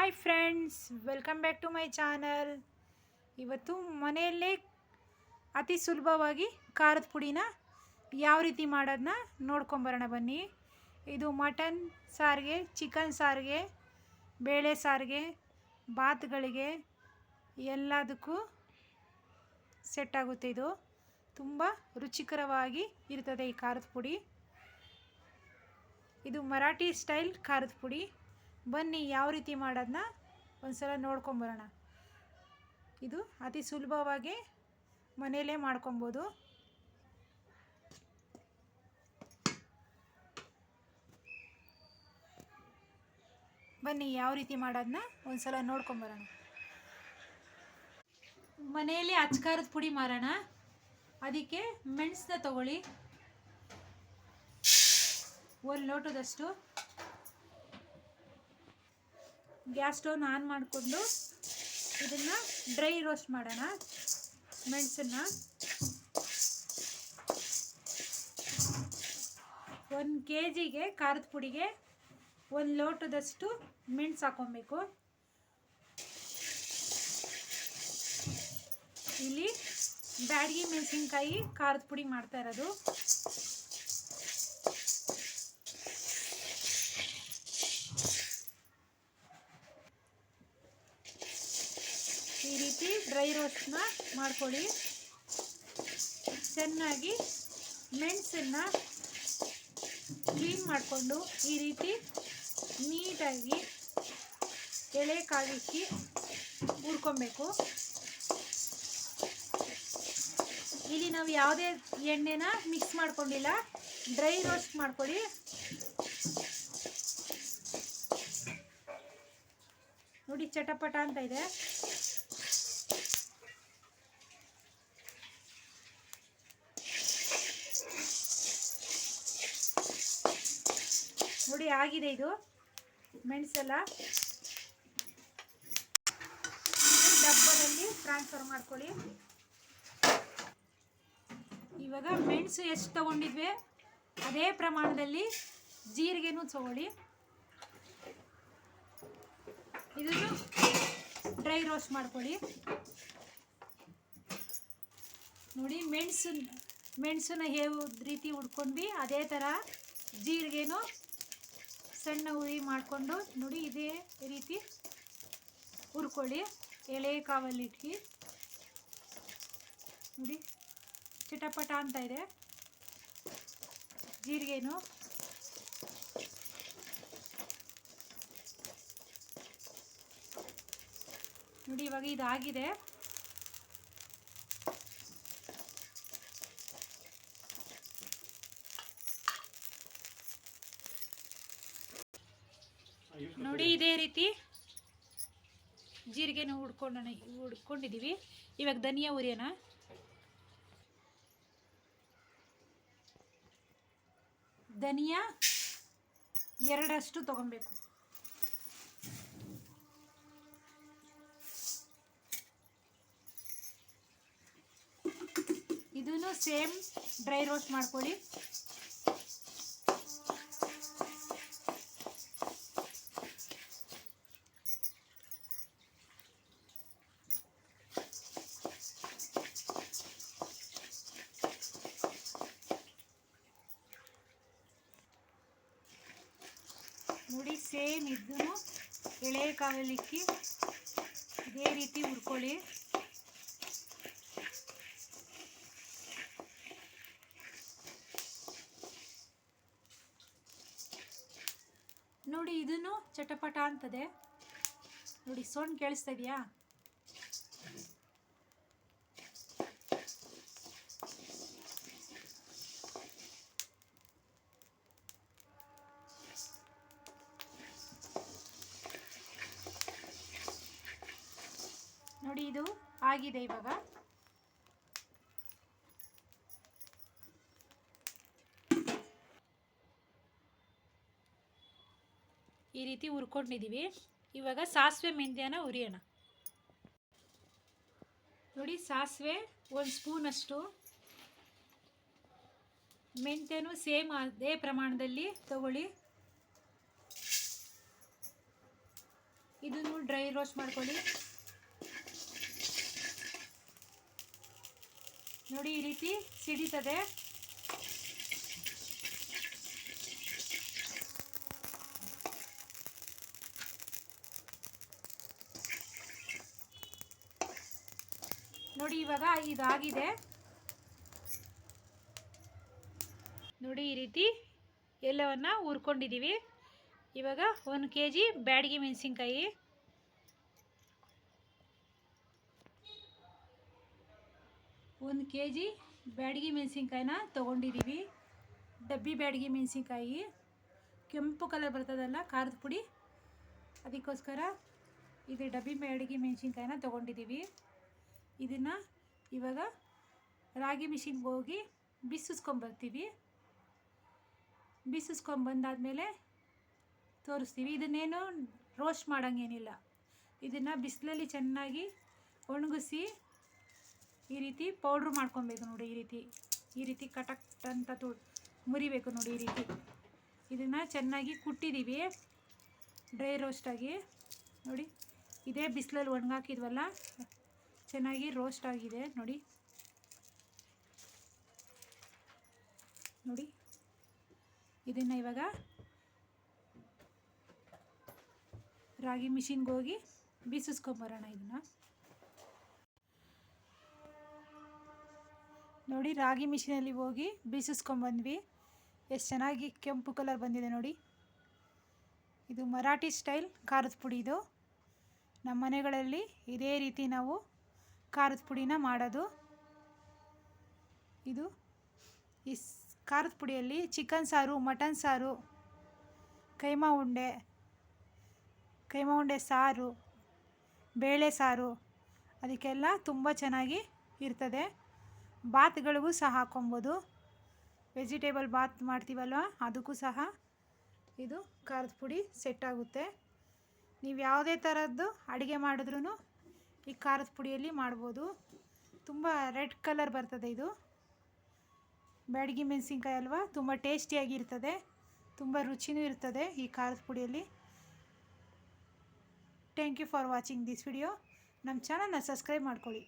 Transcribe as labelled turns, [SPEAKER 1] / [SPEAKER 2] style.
[SPEAKER 1] Hi friends welcome back to my channel ಇವತ್ತು ಮನೆಯಲ್ಲೇ ಅತಿ ಸುಲಭವಾಗಿ ಖಾರದ ಪುಡಿನ ಯಾವ ರೀತಿ ಮಾಡೋದನ್ನ ನೋಡ್ಕೊಂಬರೋಣ ಬನ್ನಿ. ಇದು ಮಟನ್ ಸಾರಿಗೆ ಚಿಕನ್ ಸಾರಿಗೆ, ಬೇಳೆ ಸಾರಿಗೆ, ಬಾತ್ಗಳಿಗೆ ಎಲ್ಲದಕ್ಕೂ ಸೆಟ್ ಆಗುತ್ತೆ ಇದು. ತುಂಬ ರುಚಿಕರವಾಗಿ ಇರ್ತದೆ ಈ ಖಾರದ ಪುಡಿ. ಇದು ಮರಾಠಿ ಸ್ಟೈಲ್ ಖಾರದ ಪುಡಿ. ಬನ್ನಿ, ಯಾವ ರೀತಿ ಮಾಡೋದನ್ನ ಒಂದ್ಸಲ ನೋಡ್ಕೊಂಬರೋಣ ಇದು ಅತಿ ಸುಲಭವಾಗಿ ಮನೆಯಲ್ಲೇ ಮಾಡ್ಕೊಬೋದು. ಬನ್ನಿ, ಯಾವ ರೀತಿ ಮಾಡೋದನ್ನ ಒಂದ್ಸಲ ನೋಡ್ಕೊಂಬರೋಣ ಮನೆಯಲ್ಲಿ ಅಚ್ಕಾರದ ಪುಡಿ ಮಾರೋಣ. ಅದಕ್ಕೆ ಮೆಣಸನ್ನ ತಗೊಳ್ಳಿ. ಒಂದು ಲೋಟದಷ್ಟು. ಗ್ಯಾಸ್ ಸ್ಟವ್ನ ಆನ್ ಮಾಡಿಕೊಂಡು ಇದನ್ನು ಡ್ರೈ ರೋಸ್ಟ್ ಮಾಡೋಣ, ಮೆಣಸನ್ನು. ಒಂದು ಕೆ ಜಿಗೆ ಖಾರದ ಪುಡಿಗೆ ಒಂದು ಲೋಟದಷ್ಟು ಮೆಣಸು ಹಾಕೊಬೇಕು. ಇಲ್ಲಿ ಬ್ಯಾಡಗಿ ಮೆಣಸಿನ್ಕಾಯಿ ಖಾರದ ಪುಡಿ ಮಾಡ್ತಾ ಇರೋದು ಈ ರೀತಿ ಡ್ರೈ ರೋಸ್ಟ್ನ ಮಾಡ್ಕೊಳ್ಳಿ. ಚೆನ್ನಾಗಿ ಮೆಣಸನ್ನು ಕ್ಲೀನ್ ಮಾಡಿಕೊಂಡು ಈ ರೀತಿ ನೀಟಾಗಿ ಎಳೆ ಕಾಳಿಕ್ಕಿ ಹುರ್ಕೊಬೇಕು. ಇಲ್ಲಿ ನಾವು ಯಾವುದೇ ಎಣ್ಣೆನ ಮಿಕ್ಸ್ ಮಾಡ್ಕೊಂಡಿಲ್ಲ. ಡ್ರೈ ರೋಸ್ಟ್ ಮಾಡ್ಕೊಳ್ಳಿ. ನೋಡಿ, ಚಟಪಟ ಅಂತ ಇದೆ. ನೋಡಿ, ಆಗಿದೆ ಇದು. ಮೆಣಸೆಲ್ಲ ಡಬ್ಬದಲ್ಲಿ ಟ್ರಾನ್ಸ್ಫರ್ ಮಾಡ್ಕೊಳ್ಳಿ. ಇವಾಗ ಮೆಣಸು ಎಷ್ಟು ತಗೊಂಡಿದ್ವಿ? ಅದೇ ಪ್ರಮಾಣದಲ್ಲಿ ಜೀರಿಗೆನೂ ತಗೊಳ್ಳಿ. ಇದನ್ನು ಡ್ರೈ ರೋಸ್ಟ್ ಮಾಡ್ಕೊಳ್ಳಿ. ನೋಡಿ, ಮೆಣಸು, ಮೆಣಸನ್ನ ಯಾವ ರೀತಿ ಉಡ್ಕೊಂಡ್ವಿ ಅದೇ ಥರ ಜೀರಿಗೆನೂ ಸಣ್ಣ ಉರಿ ಮಾಡಿಕೊಂಡು ನೋಡಿ ಇದೇ ರೀತಿ ಹುರ್ಕೊಳ್ಳಿ. ಎಳೆ ಇಟ್ಕಿ. ನೋಡಿ, ಚಿಟಪಟ ಅಂತ ಇದೆ. ಜೀರಿಗೆನು. ನೋಡಿ ಇವಾಗ ಇದಾಗಿದೆ. ನೋಡಿ ಇದೇ ರೀತಿ ಜೀರಿಗೆನ ಹುಡ್ಕೊಂಡು ಹುಡ್ಕೊಂಡಿದ್ದೀವಿ ಇವಾಗ ಧನಿಯಾ ಉರಿಯೋಣ. ಧನಿಯಾ ಎರಡಷ್ಟು ತಗೊಬೇಕು. ಇದನ್ನು ಸೇಮ್ ಡ್ರೈ ರೋಸ್ಟ್ ಮಾಡ್ಕೊಳ್ಳಿ. ನೋಡಿ ಸೇಮ್ ಇದನ್ನು ಎಳೆ ಕಾವಲಿಕ್ಕಿ ಇದೇ ರೀತಿ ಹುರ್ಕೊಳ್ಳಿ. ನೋಡಿ ಇದನ್ನು ಚಟಪಟ ಅಂತದೆ. ನೋಡಿ, ಸೌಂಡ್ ಕೇಳಿಸ್ತಾ ಇದೆಯಾ? ನೋಡಿ ಇದು ಆಗಿದೆ ಇವಾಗ. ಈ ರೀತಿ ಹುರ್ಕೊಂಡಿದ್ದೀವಿ ಇವಾಗ ಸಾಸಿವೆ ಮೆಂತ್ಯನ ಉರಿಯೋಣ ನೋಡಿ, ಸಾಸಿವೆ ಒಂದು ಸ್ಪೂನಷ್ಟು ಮೆಂತ್ಯನೂ ಸೇಮ್ ಅದೇ ಪ್ರಮಾಣದಲ್ಲಿ ತಗೊಳ್ಳಿ. ಇದನ್ನು ಡ್ರೈ ರೋಸ್ಟ್ ಮಾಡ್ಕೊಳ್ಳಿ. ನೋಡಿ ಈ ರೀತಿ ಸಿಡಿತದೆ. ನೋಡಿ ಇವಾಗ ಇದಾಗಿದೆ. ನೋಡಿ ಈ ರೀತಿ ಎಲ್ಲವನ್ನು ಹುರ್ಕೊಂಡಿದ್ದೀವಿ ಇವಾಗ ಒಂದು ಕೆ ಜಿ ಬ್ಯಾಡಗಿ ಮೆಣಸಿನ್ಕಾಯಿ. ಒಂದು ಕೆ ಜಿ ಬ್ಯಾಡಗಿ ಮೆಣಸಿನ್ಕಾಯಿನ ತೊಗೊಂಡಿದ್ದೀವಿ ಡಬ್ಬಿ ಬ್ಯಾಡಗಿ ಮೆಣಸಿನ್ಕಾಯಿ. ಕೆಂಪು ಕಲರ್ ಬರ್ತದಲ್ಲ, ಖಾರದ ಪುಡಿ. ಅದಕ್ಕೋಸ್ಕರ ಇದು ಡಬ್ಬಿ ಬ್ಯಾಡಗಿ ಮೆಣಸಿನ್ಕಾಯಿನ ತೊಗೊಂಡಿದ್ದೀವಿ ಇದನ್ನು ಇವಾಗ ರಾಗಿ ಮಿಷಿನ್ಗೆ ಹೋಗಿ ಬಿಸಿಸ್ಕೊಂಬರ್ತೀವಿ ಬಿಸಿಸ್ಕೊಂಬಂದಾದಮೇಲೆ ತೋರಿಸ್ತೀವಿ. ಇದನ್ನೇನು ರೋಸ್ಟ್ ಮಾಡೋಂಗೇನಿಲ್ಲ. ಇದನ್ನು ಬಿಸಿಲಲ್ಲಿ ಚೆನ್ನಾಗಿ ಒಣಗಿಸಿ ಈ ರೀತಿ ಪೌಡ್ರ್ ಮಾಡ್ಕೊಬೇಕು ನೋಡಿ ಈ ರೀತಿ. ಈ ರೀತಿ ಕಟಕ್ ಅಂತ ತು ಮುರಿಬೇಕು ನೋಡಿ ಈ ರೀತಿ. ಇದನ್ನು ಚೆನ್ನಾಗಿ ಕುಟ್ಟಿದ್ದೀವಿ ಡ್ರೈ ರೋಸ್ಟಾಗಿ ನೋಡಿ, ಇದೇ ಬಿಸಿಲಲ್ಲಿ ಒಣಗಾಕಿದ್ವಲ್ಲ, ಚೆನ್ನಾಗಿ ರೋಸ್ಟ್ ಆಗಿದೆ ನೋಡಿ. ನೋಡಿ, ಇದನ್ನು ಇವಾಗ ರಾಗಿ ಮಿಷಿನ್ಗೆ ಹೋಗಿ ಬೀಸಿಸ್ಕೊಂಬರೋಣ ಇದನ್ನು. ನೋಡಿ, ರಾಗಿ ಮಿಷಿನಲ್ಲಿ ಹೋಗಿ ಬೀಸಿಸ್ಕೊಂಬಂದ್ವಿ ಎಷ್ಟು ಚೆನ್ನಾಗಿ ಕೆಂಪು ಕಲರ್ ಬಂದಿದೆ ನೋಡಿ. ಇದು ಮರಾಠಿ ಸ್ಟೈಲ್ ಖಾರದ ಪುಡಿ ಇದು. ನಮ್ಮ ಮನೆಗಳಲ್ಲಿ ಇದೇ ರೀತಿ ನಾವು ಖಾರದ ಪುಡಿನ ಮಾಡೋದು. ಇದು ಈ ಖಾರದ ಪುಡಿಯಲ್ಲಿ ಚಿಕನ್ ಸಾರು ಮಟನ್ ಸಾರು, ಕೈಮಾ ಉಂಡೆ ಕೈಮಾ ಉಂಡೆ ಸಾರು, ಬೇಳೆ ಸಾರು, ಅದಕ್ಕೆಲ್ಲ ತುಂಬ ಚೆನ್ನಾಗಿ ಇರ್ತದೆ. ಬಾತ್ಗಳಿಗೂ ಸಹ ಹಾಕ್ಕೊಬೋದು. ವೆಜಿಟೇಬಲ್ ಬಾತ್ ಮಾಡ್ತೀವಲ್ವ? ಅದಕ್ಕೂ ಸಹ ಇದು ಖಾರದ ಪುಡಿ ಸೆಟ್ ಆಗುತ್ತೆ. ನೀವು ಯಾವುದೇ ಥರದ್ದು ಅಡುಗೆ ಮಾಡಿದ್ರೂ ಈ ಖಾರದ ಪುಡಿಯಲ್ಲಿ ಮಾಡ್ಬೋದು. ತುಂಬ ರೆಡ್ ಕಲರ್ ಬರ್ತದೆ ಇದು. ಬ್ಯಾಡಗಿ ಮೆಣಸಿನ್ಕಾಯಿ ಅಲ್ವಾ? ತುಂಬ ಟೇಸ್ಟಿಯಾಗಿರ್ತದೆ ತುಂಬ ರುಚಿನೂ ಇರ್ತದೆ ಈ ಖಾರದ ಪುಡಿಯಲ್ಲಿ. Thank you for watching this video ನಮ್ಮ ಚಾನಲ್ನ ಸಬ್ಸ್ಕ್ರೈಬ್ ಮಾಡ್ಕೊಳ್ಳಿ.